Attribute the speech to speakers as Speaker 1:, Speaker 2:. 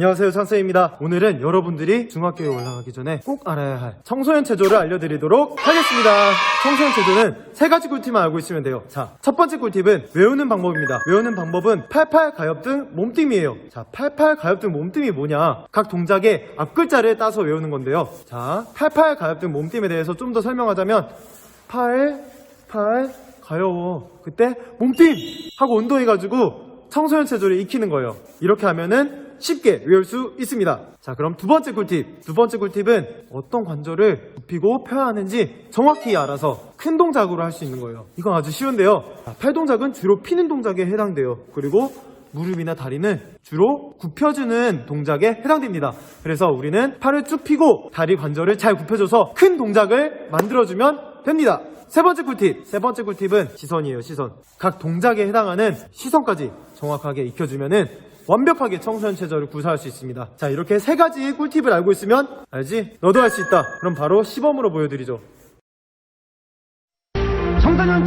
Speaker 1: 안녕하세요 찬쌤입니다. 오늘은 여러분들이 중학교에 올라가기 전에 꼭 알아야 할 청소년 체조를 알려드리도록 하겠습니다. 청소년 체조는 세 가지 꿀팁만 알고 있으면 돼요. 자 첫 번째 꿀팁은 외우는 방법입니다. 외우는 방법은 팔팔 가엽등 몸뚱이에요. 자 팔팔 가엽등 몸뚱이 뭐냐? 각 동작의 앞글자를 따서 외우는 건데요. 자 팔팔 가엽등 몸뚱에 대해서 좀 더 설명하자면 팔, 팔, 가여워. 그때 몸팀 하고 운동해가지고 청소년 체조를 익히는 거예요. 이렇게 하면은 쉽게 외울 수 있습니다. 자, 그럼 두 번째 꿀팁. 두 번째 꿀팁은 어떤 관절을 굽히고 펴야 하는지 정확히 알아서 큰 동작으로 할 수 있는 거예요. 이건 아주 쉬운데요. 자, 팔 동작은 주로 피는 동작에 해당돼요. 그리고 무릎이나 다리는 주로 굽혀주는 동작에 해당됩니다. 그래서 우리는 팔을 쭉 펴고 다리 관절을 잘 굽혀줘서 큰 동작을 만들어주면 됩니다. 세 번째 꿀팁. 세 번째 꿀팁은 시선이에요, 시선. 각 동작에 해당하는 시선까지 정확하게 익혀주면은 완벽하게 청소년 체조를 구사할 수 있습니다. 자, 이렇게 세 가지 꿀팁을 알고 있으면 알지? 너도 할 수 있다. 그럼 바로 시범으로 보여드리죠.
Speaker 2: 청소년